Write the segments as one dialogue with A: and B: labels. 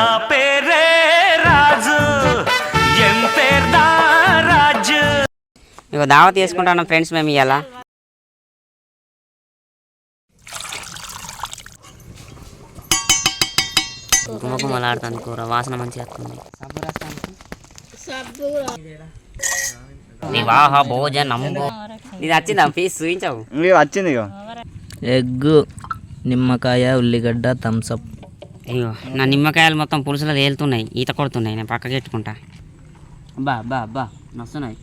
A: నా పేరే రాజు. రాజు?
B: ఇక దావత్ చేసుకుంటాను ఫ్రెండ్స్ మేము ఇవాళ గుమగుమలాడుతుంది కూర వాసన మంచిగా వస్తుంది. వివాహ భోజనం. ఇది వచ్చిందా? ఫీజు చూపించావు.
C: వచ్చింది ఇక
D: ఎగ్ నిమ్మకాయ ఉల్లిగడ్డ థమ్సప్
B: అయ్యో నా నిమ్మకాయలు మొత్తం పులుసులో తేలుతున్నాయి ఈత కొడుతున్నాయి నేను పక్కకి పెట్టుకుంటా. బా బా బా వస్తున్నాయి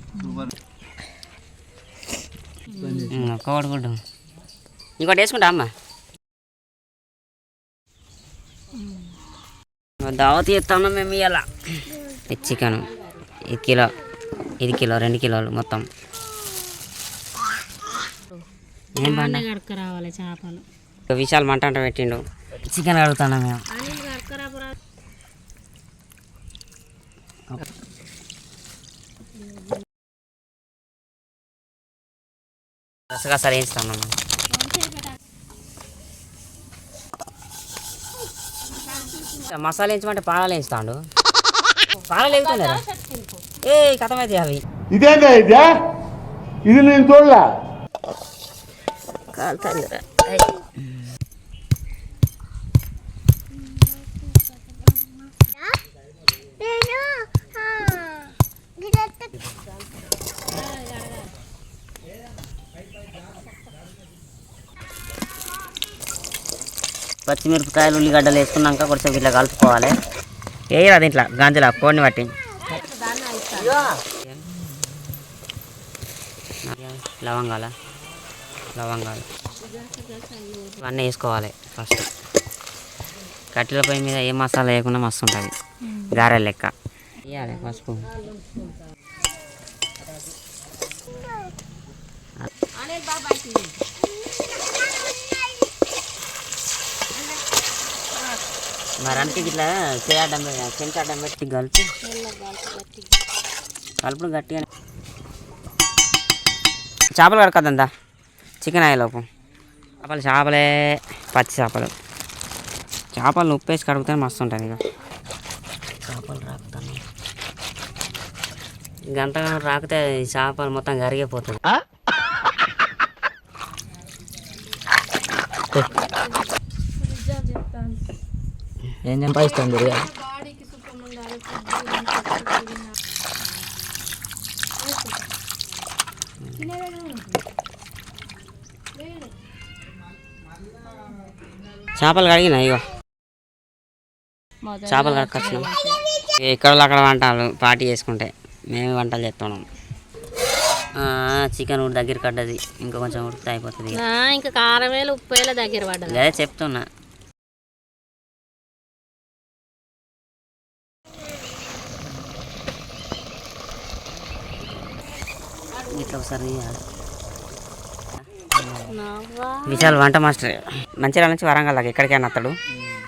B: కోడిగుడ్డు ఇంకోటి వేసుకుంటా అమ్మ. దావత్ చేస్తాను మేము ఇవాళ ఇది చికెన్ ఇది కిలో ఇది కిలో రెండు కిలోలు మొత్తం.
E: రావాలి చేపలు.
B: విశాల్ మంట అంట పెట్టిండు. చికెన్ కడుగుతాను మేము? గసగసాలు వేస్తాను మేము మసాలా వేయించమంటే పాలాలు వేస్తాడు పాలాలు వేగుతున్నారా ఏ కథమైతే అవి.
F: ఇదేందా ఇదే? ఇది నేను చూడలే.
B: కాలుతుందిరా. పచ్చిమిరపకాయలు ఉల్లిగడ్డలు వేసుకున్నాక కొంచెం ఇట్లా కలుపుకోవాలి. వేయరా ఇంట్లో గంజల కోడిని బట్టి లవంగాల లవంగాలు. ఇవన్నీ వేసుకోవాలి ఫస్ట్. కట్టెల పొయ్యి మీద ఏ మసాలా వేయకుండా మస్తు ఉంటుంది. గారెల లెక్క. వేయాలి పసుపు. మరి అంటే ఇట్లా చేయడం చెంచాడం పెట్టి కలిపి కలుపుడు గట్టిగా చేపలు కడకద్దా చికెన్ అయ్యేలోపు చేపలు చేపలే. పచ్చి చేపలు. చేపలు ఉప్పు వేసి కడిగితే మస్తు ఉంటుంది ఇక. చేపలు రాకుతాను. గంట రాకితే ఈ చేపలు మొత్తం కరిగిపోతుంది
D: ఏం సంపాదిస్తాం గురు
B: చేపలు కడిగినా ఇగో. చేపలు కడకొచ్చినాం ఎక్కడ అక్కడ వంటలు పార్టీ చేసుకుంటే మేమే వంటలు చేస్తున్నాం చికెన్ ఉడి దగ్గర కడ్డది ఇంకా కొంచెం ఉడికితే అయిపోతుంది. ఇక.
E: ఇంకా కారం వేలు ఉప్పు వేల దగ్గర పడ్డది.
B: అదే చెప్తున్నా. ఇట్లా ఒకసారి. విశాల్ వంట మాస్టర్. మంచిర్యాల నుంచి వరంగల్ దాకా ఎక్కడికైనా అతడు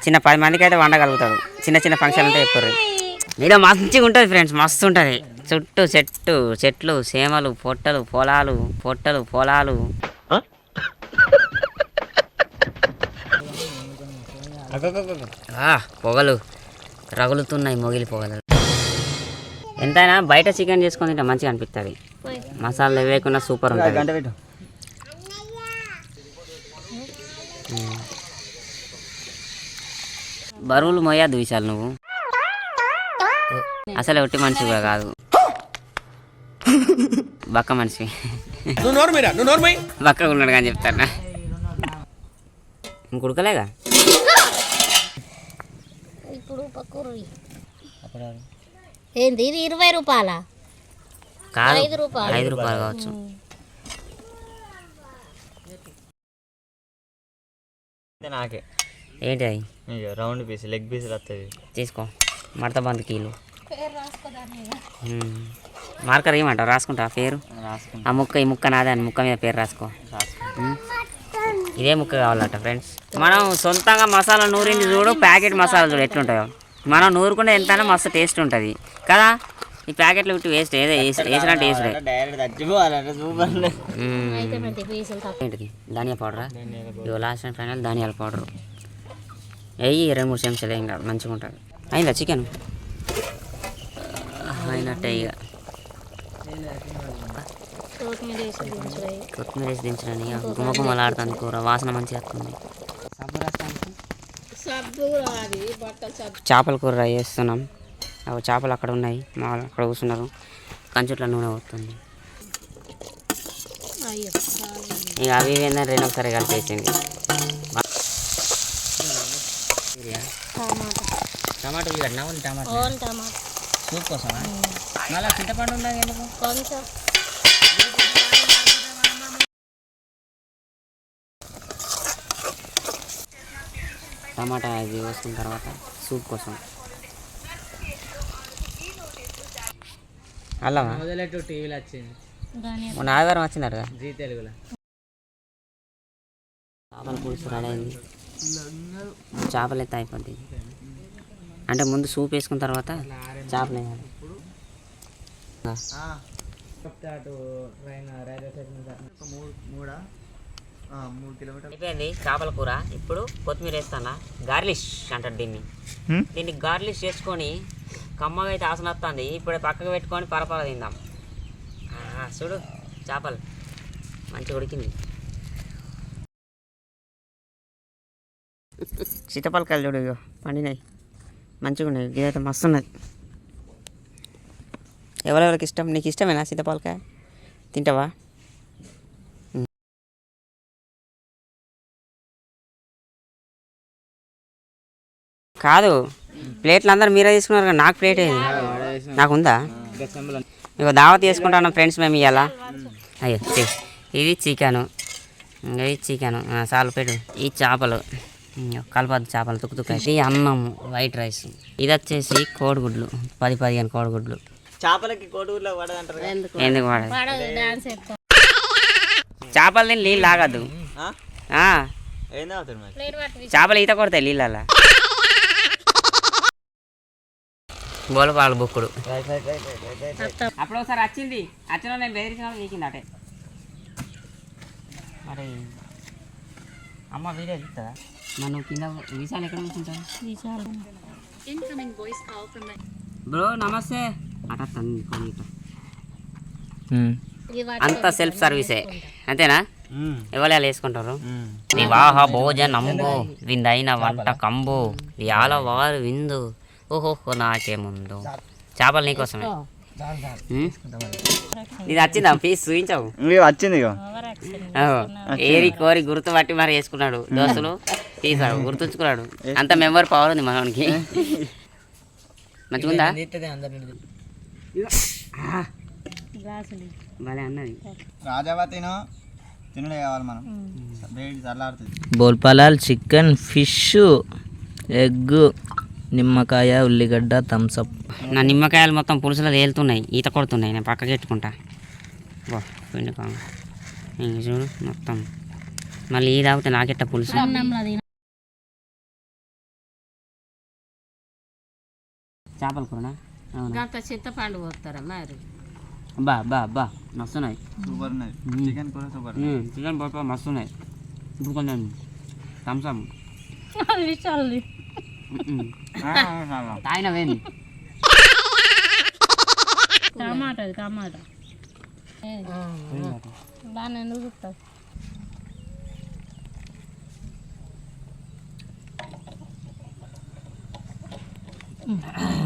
B: చిన్న పది మందికి అయితే వండగలుగుతాడు. చిన్న చిన్న ఫంక్షన్ అంటే చెప్పారు. మీలో మంచిగా ఉంటుంది ఫ్రెండ్స్ మస్తు ఉంటుంది. చుట్టూ చెట్టు చెట్లు సేమలు పొట్టలు పొలాలు పొట్టలు పొలాలు. ఆ, పొగలు. రగులుతున్నాయి మొగిలి పొగలు. ఎంతైనా బయట చికెన్ చేసుకొని తింటే మంచిగా అనిపిస్తుంది మసాలా వేయకుండా సూపర్ ఉంటుంది. బరువులు మోయద్దు విశాల్ నువ్వు. అసలు ఒట్టి మనిషి కూడా కాదు. బక్క మనిషి. బక్కగా ఉన్నాడు కానీ చెప్తాను? ఇంకొడకలేగా
E: ఇప్పుడు ఏంది ఇది ఇరవై రూపాయల?
B: కాదు.
E: ఐదు రూపాయలు.
B: ఐదు రూపాయలు కావచ్చు.
C: నాకే.
B: ఏంటి అది?
C: రౌండ్ పీస్ లెగ్ పీస్ వస్తుంది
B: తీసుకో. మడత బంద్ కీలు. మార్కర్ ఏమంటావు? రాసుకుంటా పేరు?
C: రాసుకుంటా.
B: ఆ ముక్క ఈ ముక్క నాదే అని ముక్క మీద పేరు రాసుకో. ఇదే ముక్క కావాలట ఫ్రెండ్స్. మనం సొంతంగా మసాలా నూరింది చూడు ప్యాకెట్ మసాలా చూడు ఎట్లుంటాయో. మనం నూరుకుంటే ఎంతైనా మస్తు టేస్ట్ ఉంటుంది. కదా? ఈ ప్యాకెట్లు విట్టి వేస్ట్ ఏదో వేసి వేసినట్టు
E: తక్కువ
B: ఏంటిది? ధనియా పౌడరా? ఇగో లాస్ట్ అండ్ ఫైనల్ ధనియాల పౌడర్. వెయ్యి రెండు మూడు చెంచాలు ఏం కాదు మంచిగా ఉంటుంది. అయిందా చికెన్ అయినట్టే ఇక
E: కొత్తిమీర వేసి
B: దించడానికి ఇక గుమ్మ గుమ్మలాడుతుంది కూర వాసన మంచిగా వస్తుంది. చేపల కూర వేస్తున్నాం అవి చేపలు అక్కడ ఉన్నాయి. మా అక్కడ కూర్చున్నారు. కంచుట్ల నూనె పోతుంది ఇక అవి ఇవి ఏంటంటే రెండు ఒకసారి కలిపేసింది
E: tomato.
B: Only tomato
E: own tomato.
B: Soup కోసమా? మళ్ళీ చింతపండు ఉండదు ఎందుకు
E: కొంచెం.
B: టమాటా ఇది వేసుకున్న తర్వాత సూప్ కోసం. అల్లమా?
D: మొదలెట్టు టీవీలో వచ్చింది.
B: మొన్న ఆదివారం వచ్చిందట
D: జీ తెలుగులో.
B: చేపల పులుసు రెడీ అయింది. చేపలు అయితే అయిపోద్ది అంటే ముందు సూప్ వేసుకున్న తర్వాత చేపలు వేయాలి.
D: అటు ట్రైన్ రైల్వే స్టేషన్
C: మూడు? మూడా మూడు కిలోమీటర్లు.
B: అయిపోయింది చేపల కూర. ఇప్పుడు కొత్తిమీర వేస్తానా? గార్లిష్ అంటారు దీన్ని. దీన్ని గార్లిష్ చేసుకొని కమ్మగా అయితే ఆసన వస్తుంది. ఇప్పుడే పక్కకు పెట్టుకొని పరపర తిందాం. ఆ, చూడు చేపలు. మంచిగా ఉడికింది. సీతపలకాయలు చూడు ఇగో పండినాయి. మంచిగా ఉన్నాయి. ఇదైతే మస్తు ఉన్నది ఎవరెవరికి ఇష్టం? నీకు ఇష్టమేనా సీతపలకాయ? తింటావా? కాదు. ప్లేట్లు అందరు మీరే తీసుకున్నారు కదా నాకు ప్లేట్ ఏది నాకు ఉందా ఇక దావత్ చేసుకుంటాను ఫ్రెండ్స్ మేము ఇవాళ అయ్యో. ఇది చికెను. ఇది చికెను. చాలు పెట్టు. ఈ చేపలు. కలపద్దు చేపలు తుక్కు తుక్కు ఇది అన్నం వైట్ రైస్. ఇది వచ్చేసి కోడిగుడ్లు. పది పదిహేను కోడిగుడ్లు.
C: చేపలకి పడదంటారు కదా.
B: ఎందుకు
E: పడదు
B: చేపలు తిని నీళ్ళు లాగద్దు చేపలు ఈత కొడతాయి నీళ్ళల్లో. బోలపాలు బుక్కుడు. అప్పుడు ఒకసారి వచ్చింది వచ్చిన నేను బెదిరించిన వీకింది అటే మరి అమ్మ వీడియో చూస్తుందా మరి నువ్వు కింద వీసాలు ఎక్కడ కూర్చుంటావు
E: విశాలం
B: బ్రో నమస్తే. అట తన్ని ఫోన్ అంత సెల్ఫ్ సర్వీసే అంతేనా. ఎవరు వేసుకుంటారు. వివాహ భోజనంబు విందైన వంట కంబు. యాల వారు విందు. ఓహోహో నాకే ముందు చేపలు నీకోసమే? ఇది వచ్చిందా? పీస్ చూపించావు?
C: వచ్చింది
B: ఏరి కోరి గుర్తుపట్టి మరి వేసుకున్నాడు దోస్తులు. తీసాడు గుర్తుంచుకున్నాడు. అంత మెంబర్ పవర్ ఉంది మనకి మంచిగుందా?
E: గ్లాసులు
B: భలే అన్నది.
C: రాజావతినో తినడే కావాలి మనం. వేడి చల్లారుతుంది.
D: బోల్పాలాల్ చికెన్ ఫిష్ ఎగ్ నిమ్మకాయ ఉల్లిగడ్డ థమ్సప్
B: నా నిమ్మకాయలు మొత్తం పులుసులో తేలుతున్నాయి. ఈత కొడుతున్నాయి. నేను పక్కకి పెట్టుకుంటా. బా పిండి చూడు మొత్తం. మళ్ళీ ఈ తాగితే నాకెట్ట పులుసు? చేపల కూరనా?
E: గంట చింతపండు పోతారా మరి?
B: బా బా బా. మస్తున్నాయి.
C: చికెన్ కూర సూపర్
B: చికెన్ మస్తున్నాయి. ఇప్పుడు కొంచెం థమ్సప్
E: టమాటా టమాటా దాన్ని ఎందుకు చూస్తావు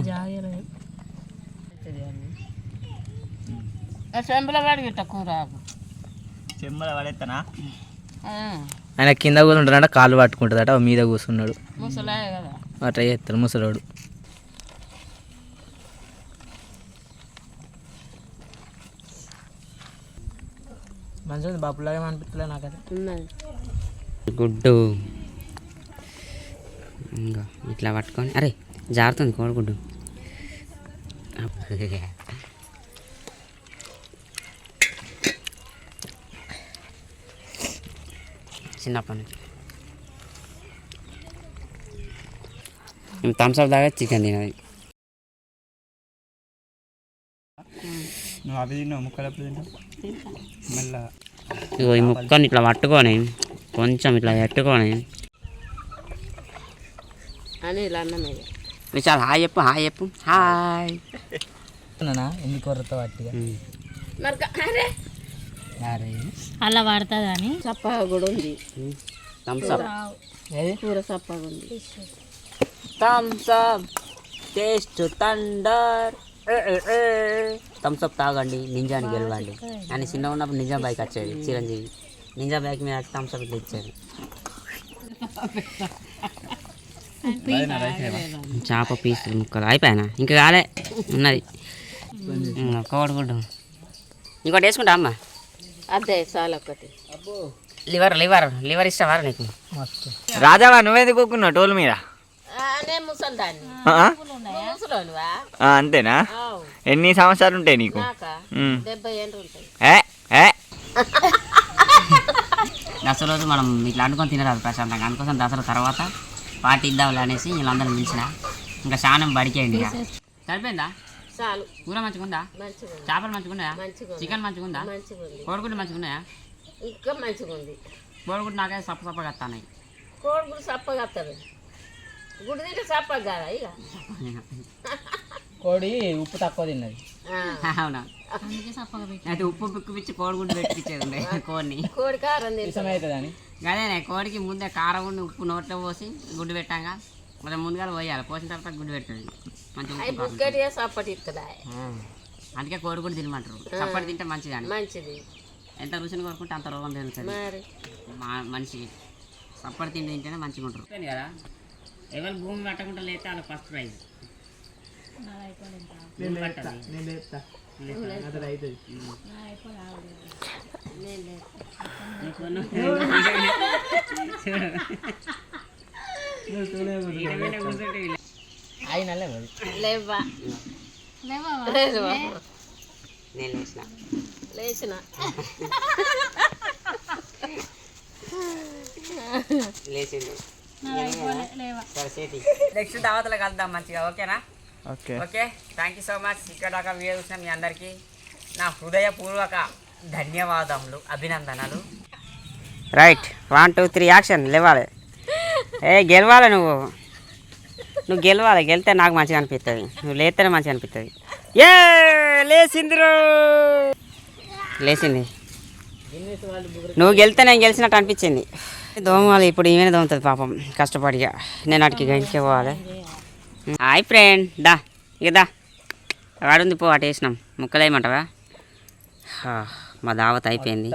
E: జాగ్రత్త చెంబులో పడిగిట్ట కూర
C: చెమ్మల పడేస్తానా
D: ఆయన కింద కూర్చుంటాడంట కాళ్ళు పట్టుకుంటుందట మీద కూర్చున్నాడు
E: ముసలాయ కదా
D: అట్లా చేస్తాడు ముసలోడు. మంచిగా బాపులాగా అనిపించలే నాకైతే.
E: ఉన్నది.
B: గుడ్డు. ఇంకా ఇట్లా పట్టుకొని అరే జారుతుంది కోడిగుడ్డు చిన్నప్పటి నుంచి. థమ్స్అప్ దాకా చికెన్ తినది
C: నువ్వు అవి తిన్నావు ముక్కలు ఎప్పుడు తింటావు మళ్ళా
B: ఇగో ఈ ముక్కని ఇట్లా పట్టుకొని కొంచెం ఇట్లా పెట్టుకొని
E: అని ఇలా అన్నమే
B: విశాల్ హాయ్ చెప్పు హాయ్ చెప్పు హాయ్
D: ఎందుకు కొరత
E: అరే అలా పడుతుందని చప్పగా కూడా ఉంది కూర చప్పగా ఉంది
B: Thums Up taste thunder Thums Up తాగండి నింజాని గెలవండి. అని చిన్న ఉన్నప్పుడు నింజా బైక్ వచ్చేది చిరంజీవి. నింజా బైక్ మీద థమ్స్ అప్ ఇచ్చేది చేప పీసులు ముక్కలు. అయిపోయానా? ఇంకా కాలే. ఉన్నది. కోడిగుడ్డు ఇంకోటి వేసుకుంటా అమ్మ.
E: అదే చాలా ఒకటి
B: లివర్ లివర్ లివర్ ఇష్టమా నీకు.
C: రాజావా నువ్వెందుకు కూకున్నావు టోల్ మీద? అంతేనా? ఎన్ని సంవత్సరాలు ఉంటాయి నీకు?
E: నాక?
B: దసరా రోజు మనం ఇట్లా అనుకొని తినరాదు ప్రశాంతంగా. అందుకోసం దసరా తర్వాత పార్టీ ఇద్దాంలే అనేసి వీళ్ళందరూ పిలిచిన. ఇంకా శానం బడికేయండి ఇక. సరిపోయిందా?
E: చాలు.
B: కూర మంచిగా ఉందా
E: మంచిగా ఉంది
B: చేపలు మంచిగా ఉన్నాయా
E: మంచిగా ఉంది
B: చికెన్ మంచిగా ఉందా
E: మంచిగా ఉంది
B: కోడిగుడ్డు మంచిగా ఉన్నాయా
E: ఇంకా మంచిగా ఉంది
B: కోడిగుడ్డు నాకైతే సప్ప సప్పగా వస్తున్నాయి
E: కోడిగుడు చప్పగా వస్తుంది గుడి తింటే కదా ఇక?
D: కోడి ఉప్పు తక్కువ తిన్నది.
E: ఆ.
B: అవునా? అయితే ఉప్పు పిక్కు పిచ్చి కోడిగుడ్డు పెట్టించేది ఉండే కోడిని.
E: కోడి కారం తింటాం
D: ఇష్టం అవుతుంది అని?
B: అదేనే కోడికి ముందే కారం ఉండి ఉప్పు నోట్లో పోసి గుడ్డు పెట్టాక కొంచెం ముందుగా పోయాలి. పోసిన తర్వాత గుడ్డు పెట్టండి మంచిగా
E: చప్పటి ఇస్తుందా.
B: అందుకే కోడిగుడ్డు తినమంటారు. చప్పటి తింటే మంచిది అని
E: మంచిది.
B: ఎంత రుచిని కోరుకుంటే అంత రోగం పెరుగుతుంది
E: మరి?
B: మా మనిషికి సప్పటి తిండి తింటేనే మంచిగా ఉంటారు కదా? ఎవరు భూమి పట్టకుండా లేతే వాళ్ళకి ఫస్ట్ ప్రైజ్ వీళ్ళు-
D: అయిన లేవు
E: లేవా లేవా
B: నేను లేచిన.
E: లేచిన.
B: లేచిండు నెక్స్ట్ దావతలో కలుద్దాం మంచిగా ఓకేనా?
C: Okay.
B: Okay? Thank you so much ఇక్కడ దాకా వీడియో చూసిన మీ అందరికీ నా హృదయపూర్వక ధన్యవాదములు అభినందనలు. Right one two three action లేవాలి. ఏ గెలవాలి నువ్వు. నువ్వు గెలవాలి. గెలితే నాకు మంచిగా అనిపిస్తుంది నువ్వు లేస్తేనే మంచిగా అనిపిస్తుంది ఏ లేచిందిరు. లేచింది. నువ్వు గెలితే నేను గెలిచినట్టు అనిపించింది. దోమవాలి ఇప్పుడు ఈమె దోముతుంది పాపం కష్టపడిగా. నేను అటుకి గంటికి పోవాలి. హాయ్ ఫ్రెండ్ దా ఇక దా. వాడుంది పో అటు వేసినాం. ముక్కలేయమంటావా? హా, మా దావత్ అయిపోయింది.